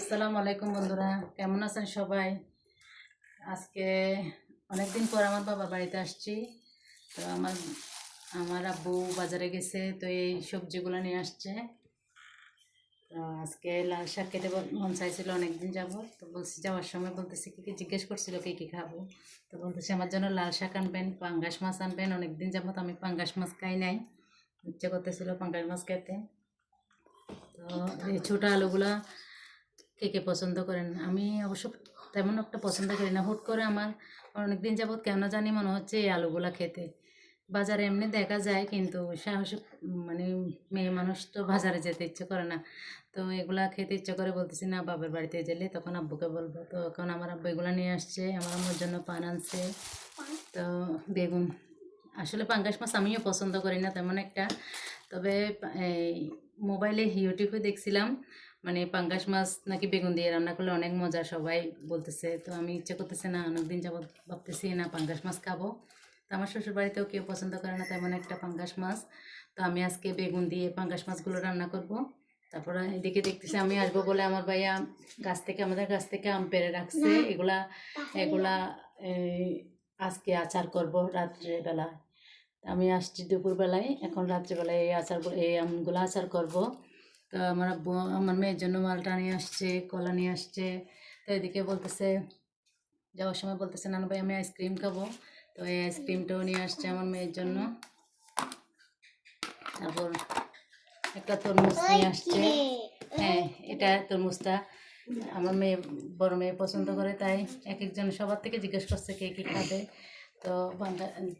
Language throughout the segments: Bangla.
আসসালামু আলাইকুম বন্ধুরা, কেমন আছেন সবাই? আজকে অনেকদিন পর আমার বাবার বাড়িতে আসছি। তো আমার আমার আব্বু বাজারে গেছে, তো এই সবজিগুলো নিয়ে আসছে। তো আজকে লাল শাক কেটে মন চাইছিল অনেকদিন যাব তো বলছি যাওয়ার সময় বলতেছি, কি কি জিজ্ঞেস করছিল, কি কী খাব? তো বলতেছি, আমার জন্য লাল শাক আনবেন, পাঙ্গাস মাছ আনবেন। অনেকদিন তো আমি পাঙ্গাস মাছ খাই নাই। ইচ্ছে করতেছিল পাঙ্গাস মাছ খেতে। তো এই ছোটো আলুগুলা কে কে পছন্দ করেন। আমি অবশ্য তেমন একটা পছন্দ করি না। হুট করে আমার অনেকদিন যাবৎ কেন জানি মনে হচ্ছে এই আলুগুলা খেতে। বাজারে এমনি দেখা যায় কিন্তু সাহস মানে মেয়ে মানুষ তো বাজারে যেতে ইচ্ছে করে না। তো এগুলা খেতে ইচ্ছে করে বলতেছি, না, বাবার বাড়িতে গেলে তখন আব্বুকে বলব। তো এখন আমার আব্বু এগুলো নিয়ে আসছে, আমার আম্মুর জন্য পান আনছে। তো বেগুন, আসলে পাঙ্গাস মাছ আমিও পছন্দ করি না তেমন একটা। তবে এই মোবাইলে ইউটিউবে দেখছিলাম মানে পাঙ্গাস মাছ নাকি বেগুন দিয়ে রান্না করলে অনেক মজা সবাই বলতেছে। তো আমি ইচ্ছে করতেছে না অনেকদিন যাবত ভাবতেছি না পাঙ্গাস মাছ খাব। তো আমার শ্বশুর বাড়িতেও কেউ পছন্দ করে না তেমন একটা পাঙ্গাস মাছ। তো আমি আজকে বেগুন দিয়ে পাঙ্গাস মাছগুলো রান্না করব। তারপরে এদিকে দেখতেছি আমি আসব বলে আমার ভাইয়া গাছ থেকে আমাদের গাছ থেকে আম পেড়ে রাখছে। এগুলা এগুলা এই, আজকে আচার করব রাত্রেবেলা আমি আসছি দুপুরবেলায় এখন রাত্রেবেলায় এই আচারগুলো এই আমগুলো আচার করব। তো আমার আমার মেয়ের জন্য মালটা নিয়ে আসছে কলা নিয়ে আসছে। তো এদিকে বলতেছে যাওয়ার সময় বলতেছে নানু ভাই আমি আইসক্রিম খাব। তো এই আইসক্রিমটাও নিয়ে আসছে আমার মেয়ের জন্য। তারপর একটা তরমুজ নিয়ে আসছে। হ্যাঁ এটা তরমুজটা আমার মেয়ে বড় মেয়ে পছন্দ করে তাই এক একজন সবার থেকে জিজ্ঞেস করছে কে কী খাবে। তো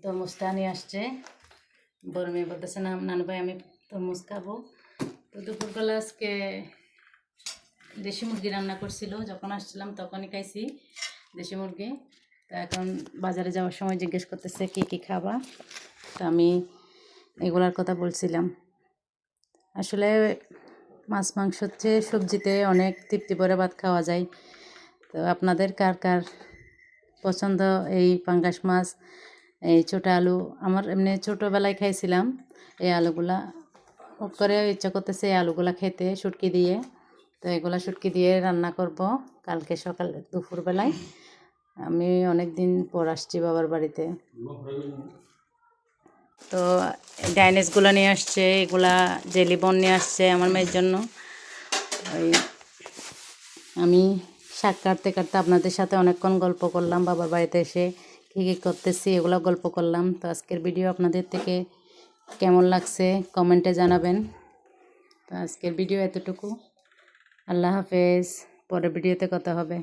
তরমুজটা নিয়ে আসছে। বড় মেয়ে বলতেছে না নানু ভাই আমি তরমুজ খাব। তো দুপুরবেলা আজকে দেশি মুরগি রান্না করছিল। যখন আসছিলাম তখনই খাইছি দেশি মুরগি। তো এখন বাজারে যাওয়ার সময় জিজ্ঞেস করতেছে, কী কী খাবা? তো আমি এগুলার কথা বলছিলাম। আসলে মাছ, মাংস হচ্ছে সবজিতে অনেক তৃপ্তি করে ভাত খাওয়া যায়। তো আপনাদের কার কার পছন্দ এই পাঙ্গাস মাছ, এই ছোটো আলু? আমার এমনি ছোটোবেলায় খাইছিলাম এই আলুগুলা। হুট করে ইচ্ছা করতেছে আলুগুলা খেতে শুটকি দিয়ে। তো এগুলা শুটকি দিয়ে রান্না করব কালকে সকাল, দুপুরবেলায়। আমি অনেক দিন পর আসছি বাবার বাড়িতে। তো ডাইনেসগুলো নিয়ে আসছে, এগুলা জেলিবন নিয়ে আসছে আমার মেয়ের জন্য। ওই আমি শাক কাটতে কাটতে আপনাদের সাথে অনেকক্ষণ গল্প করলাম, বাবার বাড়িতে এসে কী কী করতেছি এগুলো গল্প করলাম। তো আজকের ভিডিও আপনাদের থেকে কেমন লাগছে কমেন্টে জানাবেন। তো আজকের ভিডিও এতটুকু। আল্লাহ হাফেজ পরের ভিডিওতে কথা হবে।